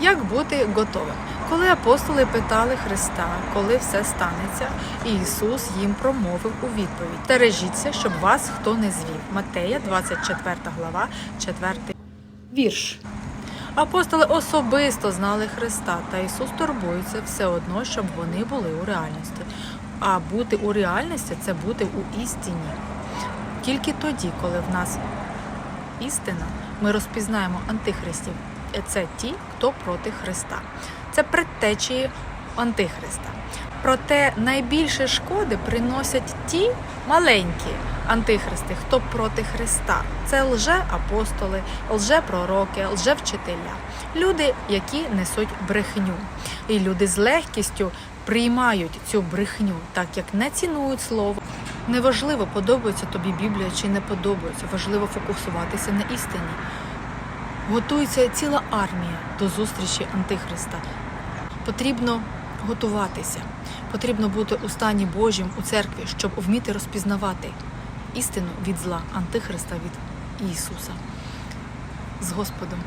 Як бути готовим? Коли апостоли питали Христа, коли все станеться, Ісус їм промовив у відповідь: Стережіться, щоб вас хто не звів. Матея, 24 глава, 4 вірш. Апостоли особисто знали Христа, та Ісус турбується все одно, щоб вони були у реальності. А бути у реальності це бути у істині. Тільки тоді, коли в нас істина, ми розпізнаємо антихристів. Це ті, хто проти Христа. Це предтечії антихриста. Проте найбільше шкоди приносять ті маленькі антихристи, хто проти Христа. Це лже-апостоли, лже-пророки, лже-вчителя. Люди, які несуть брехню. І люди з легкістю приймають цю брехню, так як не цінують слово. Неважливо, подобається тобі Біблія чи не подобається, важливо фокусуватися на істині. Готується ціла армія до зустрічі Антихриста. Потрібно готуватися, потрібно бути у стані Божім у церкві, щоб вміти розпізнавати істину від зла, Антихриста від Ісуса. З Господом.